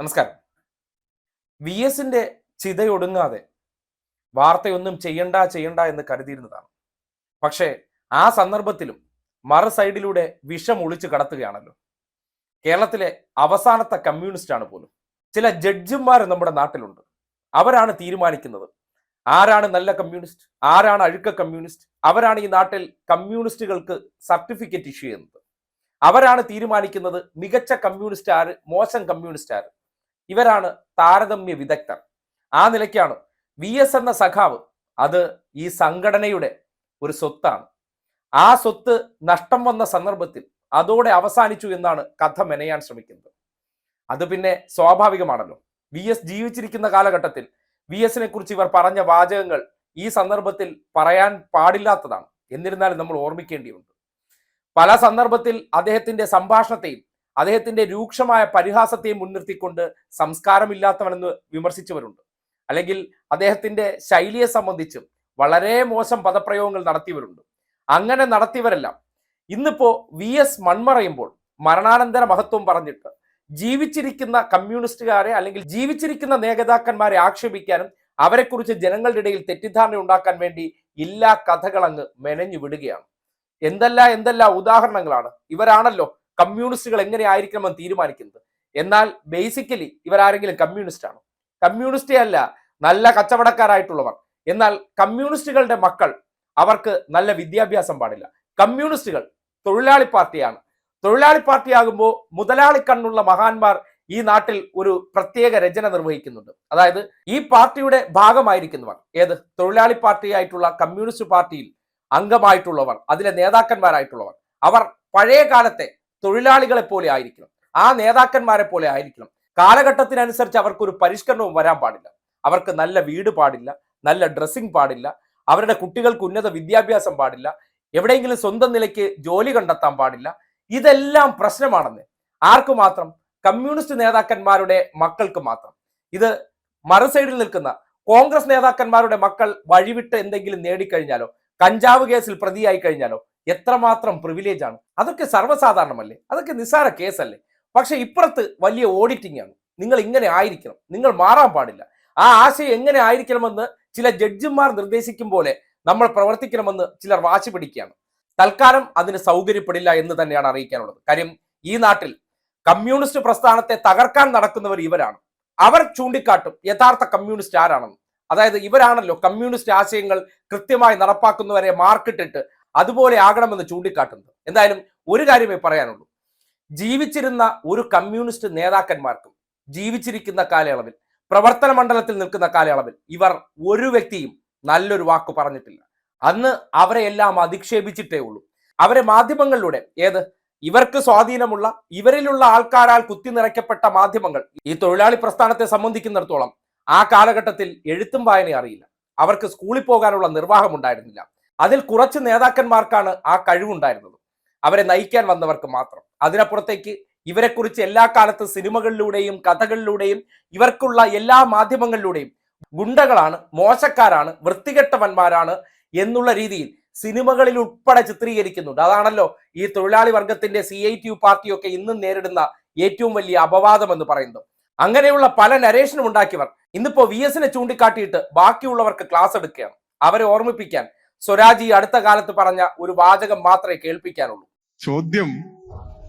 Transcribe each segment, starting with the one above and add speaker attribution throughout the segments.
Speaker 1: നമസ്കാരം. വി എസിന്റെ ചിതയൊടുങ്ങാതെ വാർത്തയൊന്നും ചെയ്യണ്ട ചെയ്യണ്ട എന്ന് കരുതിയിരുന്നതാണ്. പക്ഷേ ആ സന്ദർഭത്തിലും മറ സൈഡിലൂടെ വിഷം ഒളിച്ചു കടത്തുകയാണല്ലോ. കേരളത്തിലെ അവസാനത്തെ കമ്മ്യൂണിസ്റ്റ് ആണ് പോലും. ചില ജഡ്ജിമാർ നമ്മുടെ നാട്ടിലുണ്ട്. അവരാണ് തീരുമാനിക്കുന്നത്. ആരാണ് നല്ല കമ്മ്യൂണിസ്റ്റ്? ആരാണ് അഴുക്ക കമ്മ്യൂണിസ്റ്റ്? അവരാണ് ഈ നാട്ടിൽ കമ്മ്യൂണിസ്റ്റുകൾക്ക് സർട്ടിഫിക്കറ്റ് ഇഷ്യൂ ചെയ്യുന്നത്. അവരാണ് തീരുമാനിക്കുന്നത് മികച്ച കമ്മ്യൂണിസ്റ്റ് ആര് മോശം കമ്മ്യൂണിസ്റ്റ് ആര് ഇവരാണ് താരതമ്യ വിദഗ്ധർ. ആ നിലയ്ക്കാണ് വി എസ് എന്ന സഖാവ് അത് ഈ സംഘടനയുടെ ഒരു സ്വത്താണ്. ആ സ്വത്ത് നഷ്ടം വന്ന സന്ദർഭത്തിൽ അതോടെ അവസാനിച്ചു എന്നാണ് കഥ മെനയാൻ ശ്രമിക്കുന്നത്. അത് പിന്നെ സ്വാഭാവികമാണല്ലോ. വി എസ് ജീവിച്ചിരിക്കുന്ന കാലഘട്ടത്തിൽ വി എസിനെ കുറിച്ച് ഇവർ പറഞ്ഞ വാചകങ്ങൾ ഈ സന്ദർഭത്തിൽ പറയാൻ പാടില്ലാത്തതാണ്. എന്നിരുന്നാലും നമ്മൾ ഓർമ്മിക്കേണ്ടിയുണ്ട്. പല സന്ദർഭത്തിൽ അദ്ദേഹത്തിന്റെ സംഭാഷണത്തെയും അദ്ദേഹത്തിന്റെ രൂക്ഷമായ പരിഹാസത്തെ മുൻനിർത്തിക്കൊണ്ട് സംസ്കാരമില്ലാത്തവനെന്ന് വിമർശിച്ചവരുണ്ട്. അല്ലെങ്കിൽ അദ്ദേഹത്തിന്റെ ശൈലിയെ സംബന്ധിച്ചും വളരെ മോശം പദപ്രയോഗങ്ങൾ നടത്തിയവരുണ്ട്. അങ്ങനെ നടത്തിയവരെല്ലാം ഇന്നിപ്പോ വി എസ് മൺമറയുമ്പോൾ മരണാനന്തര മഹത്വം പറഞ്ഞിട്ട് ജീവിച്ചിരിക്കുന്ന കമ്മ്യൂണിസ്റ്റുകാരെ അല്ലെങ്കിൽ ജീവിച്ചിരിക്കുന്ന നേതാക്കന്മാരെ ആക്ഷേപിക്കാനും അവരെക്കുറിച്ച് ജനങ്ങളുടെ ഇടയിൽ തെറ്റിദ്ധാരണ ഉണ്ടാക്കാൻ വേണ്ടി എല്ലാ കഥകളങ്ങ് മെനഞ്ഞു വിടുകയാണ്. എന്തല്ല എന്തല്ല ഉദാഹരണങ്ങളാണ്. ഇവരാണല്ലോ കമ്മ്യൂണിസ്റ്റുകൾ എങ്ങനെ ആയിരിക്കണമെന്ന് തീരുമാനിക്കുന്നത്? എന്നാൽ ബേസിക്കലി ഇവരാരെങ്കിലും കമ്മ്യൂണിസ്റ്റ് ആണ്? കമ്മ്യൂണിസ്റ്റേ അല്ല നല്ല കച്ചവടക്കാരായിട്ടുള്ളവർ. എന്നാൽ കമ്മ്യൂണിസ്റ്റുകളുടെ മക്കൾ അവർക്ക് നല്ല വിദ്യാഭ്യാസം പാടില്ല. കമ്മ്യൂണിസ്റ്റുകൾ തൊഴിലാളി പാർട്ടിയാണ്. തൊഴിലാളി പാർട്ടിയാകുമ്പോൾ മുതലാളി കണ്ണുള്ള മഹാന്മാർ ഈ നാട്ടിൽ ഒരു പ്രത്യേക രചന നിർവഹിക്കുന്നുണ്ട്. അതായത് ഈ പാർട്ടിയുടെ ഭാഗമായിരിക്കുന്നവർ. ഏത്? തൊഴിലാളി പാർട്ടിയായിട്ടുള്ള കമ്മ്യൂണിസ്റ്റ് പാർട്ടിയിൽ അംഗമായിട്ടുള്ളവർ അതിലെ നേതാക്കന്മാരായിട്ടുള്ളവർ. അവർ പഴയ കാലത്തെ തൊഴിലാളികളെ പോലെ ആയിരിക്കണം ആ നേതാക്കന്മാരെ പോലെ ആയിരിക്കണം കാലഘട്ടത്തിനനുസരിച്ച് അവർക്കൊരു പരിഷ്കരണവും വരാൻ പാടില്ല. അവർക്ക് നല്ല വീട് പാടില്ല നല്ല ഡ്രസ്സിങ് പാടില്ല അവരുടെ കുട്ടികൾക്ക് ഉന്നത വിദ്യാഭ്യാസം പാടില്ല എവിടെയെങ്കിലും സ്വന്തം നിലയ്ക്ക് ജോലി കണ്ടെത്താൻ പാടില്ല. ഇതെല്ലാം പ്രശ്നമാണെന്ന്. ആർക്കു മാത്രം? കമ്മ്യൂണിസ്റ്റ് നേതാക്കന്മാരുടെ മക്കൾക്ക് മാത്രം. ഇത് മറുസൈഡിൽ നിൽക്കുന്ന കോൺഗ്രസ് നേതാക്കന്മാരുടെ മക്കൾ വഴിവിട്ട് എന്തെങ്കിലും നേടിക്കഴിഞ്ഞാലോ കഞ്ചാവ് കേസിൽ പ്രതിയായി കഴിഞ്ഞാലോ എത്രമാത്രം പ്രിവിലേജ് ആണ്? അതൊക്കെ സർവസാധാരണമല്ലേ? അതൊക്കെ നിസ്സാര കേസല്ലേ? പക്ഷെ ഇപ്പുറത്ത് വലിയ ഓഡിറ്റിംഗ് ആണ്. നിങ്ങൾ ഇങ്ങനെ ആയിരിക്കണം. നിങ്ങൾ മാറാൻ പാടില്ല. ആ ആശയം എങ്ങനെ ആയിരിക്കണമെന്ന് ചില ജഡ്ജിമാർ നിർദ്ദേശിക്കും പോലെ നമ്മൾ പ്രവർത്തിക്കണമെന്ന് ചിലർ വാശി പിടിക്കുകയാണ്. തൽക്കാലം അതിന് സൗകര്യപ്പെടില്ല എന്ന് തന്നെയാണ് അറിയിക്കാനുള്ളത്. കാര്യം ഈ നാട്ടിൽ കമ്മ്യൂണിസ്റ്റ് പ്രസ്ഥാനത്തെ തകർക്കാൻ നടക്കുന്നവർ ഇവരാണ്. അവർ ചൂണ്ടിക്കാട്ടും യഥാർത്ഥ കമ്മ്യൂണിസ്റ്റ് ആരാണെന്ന്. അതായത് ഇവരാണല്ലോ കമ്മ്യൂണിസ്റ്റ് ആശയങ്ങൾ കൃത്യമായി നടപ്പാക്കുന്നവരെ മാർക്കിട്ടിട്ട് അതുപോലെ ആകണമെന്ന് ചൂണ്ടിക്കാട്ടുന്നത്. എന്തായാലും ഒരു കാര്യമേ പറയാനുള്ളൂ. ജീവിച്ചിരുന്ന ഒരു കമ്മ്യൂണിസ്റ്റ് നേതാക്കന്മാർക്കും ജീവിച്ചിരിക്കുന്ന കാലയളവിൽ പ്രവർത്തന മണ്ഡലത്തിൽ നിൽക്കുന്ന കാലയളവിൽ ഇവർ ഒരു വ്യക്തിയും നല്ലൊരു വാക്ക് പറഞ്ഞിട്ടില്ല. അന്ന് അവരെ എല്ലാം അധിക്ഷേപിച്ചിട്ടേ ഉള്ളൂ. അവരെ മാധ്യമങ്ങളിലൂടെ ഏത്? ഇവർക്ക് സ്വാധീനമുള്ള ഇവരിലുള്ള ആൾക്കാരാൽ കുത്തി നിറയ്ക്കപ്പെട്ട മാധ്യമങ്ങൾ ഈ തൊഴിലാളി പ്രസ്ഥാനത്തെ സംബന്ധിക്കുന്നിടത്തോളം ആ കാലഘട്ടത്തിൽ എഴുത്തും വായന അറിയില്ല. അവർക്ക് സ്കൂളിൽ പോകാനുള്ള നിർവാഹം ഉണ്ടായിരുന്നില്ല. അതിൽ കുറച്ച് നേതാക്കന്മാർക്കാണ് ആ കഴിവുണ്ടായിരുന്നത്. അവരെ നയിക്കാൻ വന്നവർക്ക് മാത്രം. അതിനപ്പുറത്തേക്ക് ഇവരെക്കുറിച്ച് എല്ലാ കാലത്തും സിനിമകളിലൂടെയും കഥകളിലൂടെയും ഇവർക്കുള്ള എല്ലാ മാധ്യമങ്ങളിലൂടെയും ഗുണ്ടകളാണ് മോശക്കാരാണ് വൃത്തികെട്ടവന്മാരാണ് എന്നുള്ള രീതിയിൽ സിനിമകളിൽ ഉൾപ്പെടെ ചിത്രീകരിക്കുന്നുണ്ട്. അതാണല്ലോ ഈ തൊഴിലാളി വർഗത്തിന്റെ സി ഐ ടി യു പാർട്ടിയൊക്കെ ഇന്നും നേരിടുന്ന ഏറ്റവും വലിയ അപവാദം എന്ന് പറയുന്നത്. അങ്ങനെയുള്ള പല നരേഷനും ഉണ്ടാക്കിയവർ. ഇന്നിപ്പോ വി എസിനെ ചൂണ്ടിക്കാട്ടിയിട്ട് ബാക്കിയുള്ളവർക്ക് ക്ലാസ് എടുക്കുകയാണ്. അവരെ ഓർമ്മിപ്പിക്കാൻ സ്വരാജ് ഈ അടുത്ത കാലത്ത് പറഞ്ഞ ഒരു വാചകം മാത്രമേ കേൾപ്പിക്കാനുള്ളൂ.
Speaker 2: ചോദ്യം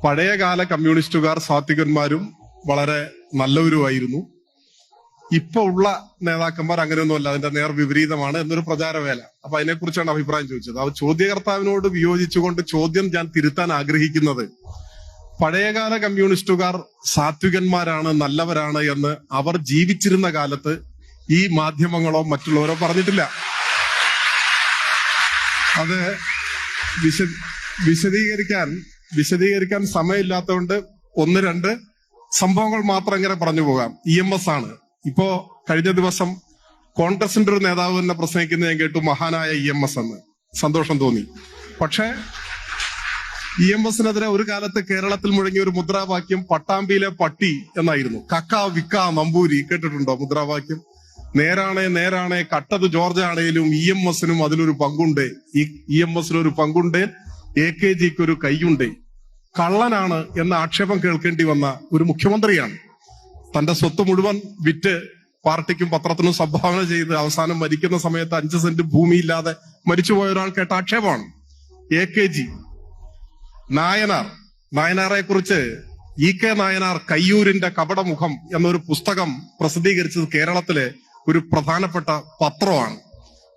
Speaker 2: പഴയകാല കമ്മ്യൂണിസ്റ്റുകാർ സാത്വികന്മാരും വളരെ നല്ലവരുമായിരുന്നു. ഇപ്പൊ ഉള്ള നേതാക്കന്മാർ അങ്ങനെയൊന്നുമല്ല അതിന്റെ നേർ വിപരീതമാണ് എന്നൊരു പ്രചാരവേല. അപ്പൊ അതിനെക്കുറിച്ചാണ് അഭിപ്രായം ചോദിച്ചത്. അത് ചോദ്യകർത്താവിനോട് വിയോജിച്ചുകൊണ്ട് ചോദ്യം ഞാൻ തിരുത്താൻ ആഗ്രഹിക്കുന്നത് പഴയകാല കമ്മ്യൂണിസ്റ്റുകാർ സാത്വികന്മാരാണ് നല്ലവരാണ് എന്ന് അവർ ജീവിച്ചിരുന്ന കാലത്ത് ഈ മാധ്യമങ്ങളോ മറ്റുള്ളവരോ പറഞ്ഞിട്ടില്ല. അത് വിശ വിശദീകരിക്കാൻ വിശദീകരിക്കാൻ സമയമില്ലാത്തതുകൊണ്ട് ഒന്ന് രണ്ട് സംഭവങ്ങൾ മാത്രം ഇങ്ങനെ പറഞ്ഞു പോകാം. ഇ എം എസ് ആണ്. ഇപ്പോ കഴിഞ്ഞ ദിവസം കോൺഗ്രസിന്റെ ഒരു നേതാവ് തന്നെ പ്രസംഗിക്കുന്നത് ഞാൻ കേട്ടു മഹാനായ ഇ എം എസ് എന്ന്. സന്തോഷം തോന്നി. പക്ഷേ ഇ എം എസിനെതിരെ ഒരു കാലത്ത് കേരളത്തിൽ മുഴങ്ങിയ ഒരു മുദ്രാവാക്യം പട്ടാമ്പിയിലെ പട്ടി എന്നായിരുന്നു. കക്ക വിക്ക നമ്പൂരി കേട്ടിട്ടുണ്ടോ മുദ്രാവാക്യം? നേരാണേ നേരാണേ കട്ടത് ജോർജ് ആണേലും ഇ എം എസിനും അതിലൊരു പങ്കുണ്ട്. ഇ എം എസിനൊരു ഒരു പങ്കുണ്ട് എ കെ ജിക്ക് ഒരു കൈയുണ്ട്. കള്ളനാണ് എന്ന ആക്ഷേപം കേൾക്കേണ്ടി വന്ന ഒരു മുഖ്യമന്ത്രിയാണ്. തന്റെ സ്വത്ത് മുഴുവൻ വിറ്റ് പാർട്ടിക്കും പത്രത്തിനും സംഭാവന ചെയ്ത് അവസാനം മരിക്കുന്ന സമയത്ത് അഞ്ച് സെന്റ് ഭൂമിയില്ലാതെ മരിച്ചുപോയ ഒരാൾ കേട്ട ആക്ഷേപമാണ്. A K G Nayanar. നായനാറെ കുറിച്ച് ഇ കെ നായനാർ കയ്യൂരിന്റെ കപടമുഖം എന്നൊരു പുസ്തകം പ്രസിദ്ധീകരിച്ചത് കേരളത്തിലെ ഒരു പ്രധാനപ്പെട്ട പത്രമാണ്.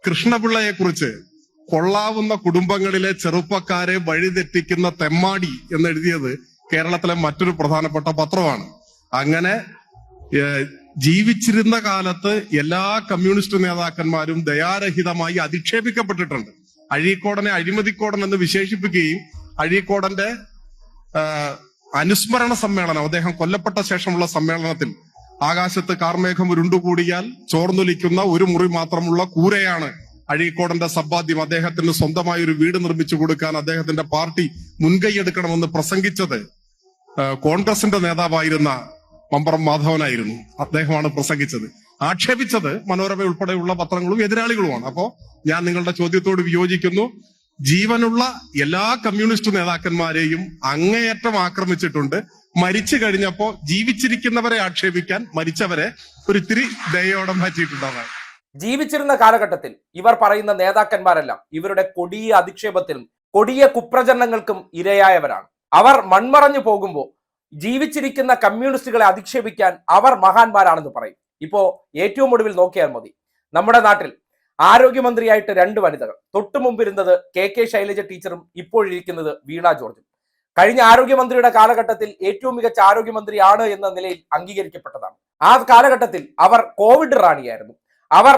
Speaker 2: കൃഷ്ണപിള്ളയെ കുറിച്ച് കൊള്ളാവുന്ന കുടുംബങ്ങളിലെ ചെറുപ്പക്കാരെ വഴിതെറ്റിക്കുന്ന തെമ്മാടി എന്ന് എഴുതിയത് കേരളത്തിലെ മറ്റൊരു പ്രധാനപ്പെട്ട പത്രമാണ്. അങ്ങനെ ജീവിച്ചിരുന്ന കാലത്ത് എല്ലാ കമ്മ്യൂണിസ്റ്റ് നേതാക്കന്മാരും ദയാരഹിതമായി അധിക്ഷേപിക്കപ്പെട്ടിട്ടുണ്ട്. അഴീക്കോടനെ അഴിമതിക്കോടൻ എന്ന് വിശേഷിപ്പിക്കുകയും അഴീക്കോടന്റെ അനുസ്മരണ സമ്മേളനം അദ്ദേഹം കൊല്ലപ്പെട്ട ശേഷമുള്ള സമ്മേളനത്തിൽ ആകാശത്ത് കാർമേഘം ഉരുണ്ടുകൂടിയാൽ ചോർന്നൊലിക്കുന്ന ഒരു മുറി മാത്രമുള്ള കൂരയാണ് അഴീക്കോടന്റെ സമ്പാദ്യം. അദ്ദേഹത്തിന് സ്വന്തമായി ഒരു വീട് നിർമ്മിച്ചു കൊടുക്കാൻ അദ്ദേഹത്തിന്റെ പാർട്ടി മുൻകൈയെടുക്കണമെന്ന് പ്രസംഗിച്ചത് കോൺഗ്രസിന്റെ നേതാവായിരുന്ന മമ്പറം മാധവനായിരുന്നു. അദ്ദേഹമാണ് പ്രസംഗിച്ചത്. ആക്ഷേപിച്ചത് മനോരമ ഉൾപ്പെടെയുള്ള പത്രങ്ങളും എതിരാളികളുമാണ്. അപ്പോ ഞാൻ നിങ്ങളുടെ ചോദ്യത്തോട് വിയോജിക്കുന്നു. ജീവനുള്ള എല്ലാ കമ്മ്യൂണിസ്റ്റ് നേതാക്കന്മാരെയും അങ്ങേയറ്റം ആക്രമിച്ചിട്ടുണ്ട്. മരിച്ചു കഴിഞ്ഞപ്പോ ജീവിച്ചിരിക്കുന്നവരെ ആക്ഷേപിക്കാൻ മരിച്ചവരെ ഒരിത്തിരി ദയോടെ മാറ്റിയിട്ടുണ്ടാവാൻ
Speaker 1: ജീവിച്ചിരുന്ന കാലഘട്ടത്തിൽ ഇവർ പറയുന്ന നേതാക്കന്മാരെല്ലാം ഇവരുടെ കൊടിയ അധിക്ഷേപത്തിനും കൊടിയ കുപ്രചരണങ്ങൾക്കും ഇരയായവരാണ്. അവർ മൺമറഞ്ഞു പോകുമ്പോൾ ജീവിച്ചിരിക്കുന്ന കമ്മ്യൂണിസ്റ്റുകളെ അധിക്ഷേപിക്കാൻ അവർ മഹാന്മാരാണെന്ന് പറയും. ഇപ്പോ ഏറ്റവും ഒടുവിൽ നോക്കിയാൽ മതി. നമ്മുടെ നാട്ടിൽ ആരോഗ്യമന്ത്രിയായിട്ട് രണ്ട് വനിതകൾ. തൊട്ടു മുമ്പിരുന്നത് കെ കെ ശൈലജ ടീച്ചറും ഇപ്പോഴിരിക്കുന്നത് വീണ ജോർജും. കഴിഞ്ഞ ആരോഗ്യമന്ത്രിയുടെ കാലഘട്ടത്തിൽ ഏറ്റവും മികച്ച ആരോഗ്യമന്ത്രിയാണ് എന്ന നിലയിൽ അംഗീകരിക്കപ്പെട്ടതാണ്. ആ കാലഘട്ടത്തിൽ അവർ കോവിഡ് റാണിയായിരുന്നു. അവർ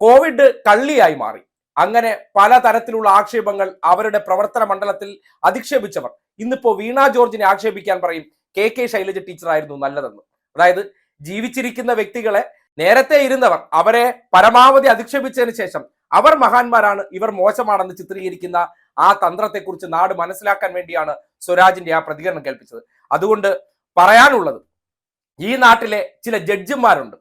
Speaker 1: കോവിഡ് കള്ളിയായി മാറി. അങ്ങനെ പല തരത്തിലുള്ള ആക്ഷേപങ്ങൾ അവരുടെ പ്രവർത്തന മണ്ഡലത്തിൽ അധിക്ഷേപിച്ചവർ. ഇന്നിപ്പോ വീണ ജോർജിനെ ആക്ഷേപിക്കാൻ പറയും കെ കെ ശൈലജ ടീച്ചറായിരുന്നു നല്ലതെന്ന്. അതായത് ജീവിച്ചിരിക്കുന്ന വ്യക്തികളെ നേരത്തെ ഇരുന്നവർ അവരെ പരമാവധി അധിക്ഷേപിച്ചതിന് ശേഷം അവർ മഹാന്മാരാണ് ഇവർ മോശമാണെന്ന് ചിത്രീകരിക്കുന്ന ആ തന്ത്രത്തെക്കുറിച്ച് നാട് മനസ്സിലാക്കാൻ വേണ്ടിയാണ് സ്വരാജിന്റെ ആ പ്രതികരണം കേൾപ്പിച്ചത്. അതുകൊണ്ട് പറയാനുള്ളത് ഈ നാട്ടിലെ ചില ജഡ്ജിമാരുണ്ട്.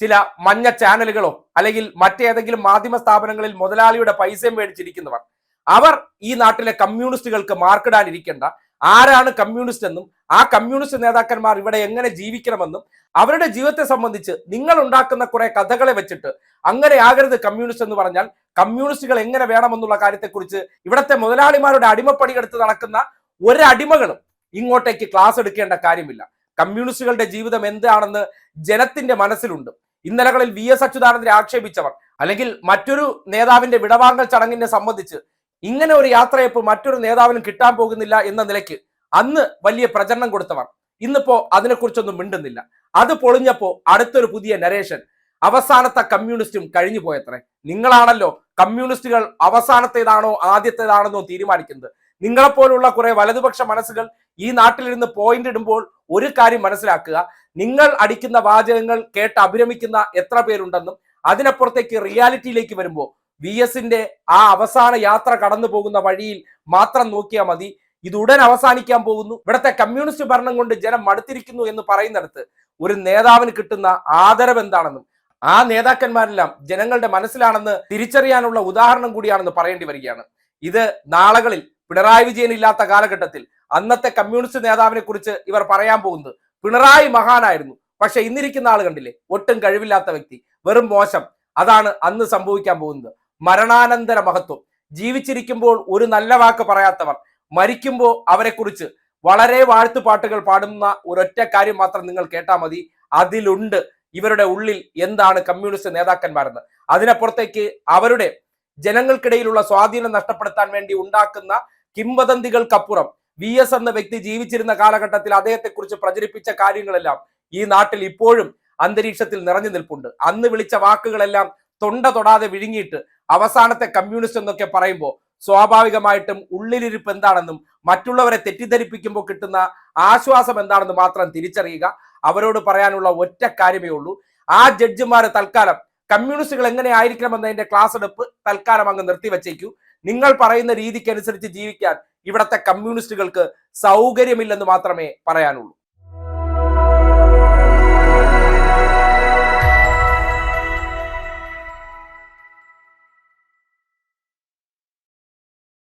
Speaker 1: ചില മഞ്ഞ ചാനലുകളോ അല്ലെങ്കിൽ മറ്റേതെങ്കിലും മാധ്യമ സ്ഥാപനങ്ങളിൽ മുതലാളിയുടെ പൈസയും മേടിച്ചിരിക്കുന്നവർ. അവർ ഈ നാട്ടിലെ കമ്മ്യൂണിസ്റ്റുകൾക്ക് മാർക്കിടാനിരിക്കേണ്ട ആരാണ് കമ്മ്യൂണിസ്റ്റ് എന്നും ആ കമ്മ്യൂണിസ്റ്റ് നേതാക്കന്മാർ ഇവിടെ എങ്ങനെ ജീവിക്കണമെന്നും അവരുടെ ജീവിതത്തെ സംബന്ധിച്ച് നിങ്ങൾ ഉണ്ടാക്കുന്ന കുറെ കഥകളെ വെച്ചിട്ട് അങ്ങനെ ആകരുത് കമ്മ്യൂണിസ്റ്റ് എന്ന് പറഞ്ഞാൽ. കമ്മ്യൂണിസ്റ്റുകൾ എങ്ങനെ വേണമെന്നുള്ള കാര്യത്തെക്കുറിച്ച് ഇവിടുത്തെ മുതലാളിമാരുടെ അടിമപ്പണിയെടുത്ത് നടക്കുന്ന ഒരടിമകളും ഇങ്ങോട്ടേക്ക് ക്ലാസ് എടുക്കേണ്ട കാര്യമില്ല. കമ്മ്യൂണിസ്റ്റുകളുടെ ജീവിതം എന്താണെന്ന് ജനത്തിന്റെ മനസ്സിലുണ്ട്. ഇന്നലകളിൽ വി എസ് അച്യുതാനന്ദനെ ആക്ഷേപിച്ചവർ അല്ലെങ്കിൽ മറ്റൊരു നേതാവിന്റെ വിടവാങ്ങൽ ചടങ്ങിനെ സംബന്ധിച്ച് ഇങ്ങനെ ഒരു യാത്രയപ്പ് മറ്റൊരു നേതാവിനും കിട്ടാൻ പോകുന്നില്ല എന്ന നിലയ്ക്ക് അന്ന് വലിയ പ്രചരണം കൊടുത്തവർ. ഇന്നിപ്പോ അതിനെക്കുറിച്ചൊന്നും മിണ്ടുന്നില്ല. അത് പൊളിഞ്ഞപ്പോ അടുത്തൊരു പുതിയ നരേഷൻ അവസാനത്തെ കമ്മ്യൂണിസ്റ്റും കഴിഞ്ഞു പോയത്രേ. നിങ്ങളാണല്ലോ കമ്മ്യൂണിസ്റ്റുകൾ അവസാനത്തേതാണോ ആദ്യത്തേതാണെന്നോ തീരുമാനിക്കുന്നത്. നിങ്ങളെപ്പോലുള്ള കുറെ വലതുപക്ഷ മനസ്സുകൾ ഈ നാട്ടിലിരുന്ന് പോയിന്റ് ഇടുമ്പോൾ ഒരു കാര്യം മനസ്സിലാക്കുക. നിങ്ങൾ അടിക്കുന്ന വാചകങ്ങൾ കേട്ട് അഭിരമിക്കുന്ന എത്ര പേരുണ്ടെന്നും അതിനപ്പുറത്തേക്ക് റിയാലിറ്റിയിലേക്ക് വരുമ്പോൾ വി എസിന്റെ ആ അവസാന യാത്ര കടന്നു പോകുന്ന വഴിയിൽ മാത്രം നോക്കിയാൽ മതി. ഇത് ഉടൻ അവസാനിക്കാൻ പോകുന്നു. ഇവിടുത്തെ കമ്മ്യൂണിസ്റ്റ് ഭരണം കൊണ്ട് ജനം മടുത്തിരിക്കുന്നു എന്ന് പറയുന്നിടത്ത് ഒരു നേതാവിന് കിട്ടുന്ന ആദരവ് എന്താണെന്നും ആ നേതാക്കന്മാരെല്ലാം ജനങ്ങളുടെ മനസ്സിലാണെന്ന് തിരിച്ചറിയാനുള്ള ഉദാഹരണം കൂടിയാണെന്ന് പറയേണ്ടി വരികയാണ്. ഇത് നാളുകളിൽ പിണറായി വിജയൻ ഇല്ലാത്ത കാലഘട്ടത്തിൽ അന്നത്തെ കമ്മ്യൂണിസ്റ്റ് നേതാവിനെ കുറിച്ച് ഇവർ പറയാൻ പോകുന്നത് പിണറായി മഹാനായിരുന്നു. പക്ഷെ ഇന്നിരിക്കുന്ന ആൾ കണ്ടില്ലേ? ഒട്ടും കഴിവില്ലാത്ത വ്യക്തി. വെറും മോശം. അതാണ് അന്ന് സംഭവിക്കാൻ പോകുന്നത്. മരണാനന്തര മഹത്വം. ജീവിച്ചിരിക്കുമ്പോൾ ഒരു നല്ല വാക്ക് പറയാത്തവർ മരിക്കുമ്പോൾ അവരെക്കുറിച്ച് വളരെ വാഴ്ത്തുപാട്ടുകൾ പാടുന്ന ഒരൊറ്റ കാര്യം മാത്രം നിങ്ങൾ കേട്ടാൽ മതി. അതിലുണ്ട്. ഇവരുടെ ഉള്ളിൽ എന്താണ് കമ്മ്യൂണിസ്റ്റ് നേതാക്കന്മാരെന്ന്. അതിനപ്പുറത്തേക്ക് അവരുടെ ജനങ്ങൾക്കിടയിലുള്ള സ്വാധീനം നഷ്ടപ്പെടുത്താൻ വേണ്ടി ഉണ്ടാക്കുന്ന കിംവദന്തികൾക്കപ്പുറം വി എസ് എന്ന വ്യക്തി ജീവിച്ചിരുന്ന കാലഘട്ടത്തിൽ അദ്ദേഹത്തെക്കുറിച്ച് പ്രചരിപ്പിച്ച കാര്യങ്ങളെല്ലാം ഈ നാട്ടിൽ ഇപ്പോഴും അന്തരീക്ഷത്തിൽ നിറഞ്ഞു നിൽപ്പുണ്ട്. അന്ന് വിളിച്ച വാക്കുകളെല്ലാം തൊണ്ട തൊടാതെ വിഴുങ്ങിയിട്ട് അവസാനത്തെ കമ്മ്യൂണിസ്റ്റ് എന്നൊക്കെ പറയുമ്പോൾ സ്വാഭാവികമായിട്ടും ഉള്ളിലിരിപ്പ് എന്താണെന്നും മറ്റുള്ളവരെ തെറ്റിദ്ധരിപ്പിക്കുമ്പോൾ കിട്ടുന്ന ആശ്വാസം എന്താണെന്ന് മാത്രം തിരിച്ചറിയുക. അവരോട് പറയാനുള്ള ഒറ്റ കാര്യമേ ഉള്ളൂ. ആ ജഡ്ജിമാര് തൽക്കാലം കമ്മ്യൂണിസ്റ്റുകൾ എങ്ങനെ ആയിരിക്കണം എന്നതിന്റെ ക്ലാസ് എടുപ്പ് തൽക്കാലം അങ്ങ് നിർത്തിവെച്ചേക്കൂ നിങ്ങൾ പറയുന്ന രീതിക്കനുസരിച്ച് ജീവിക്കാൻ ഇവിടത്തെ കമ്മ്യൂണിസ്റ്റുകൾക്ക് സൗകര്യമില്ലെന്ന് മാത്രമേ പറയാനുള്ളൂ.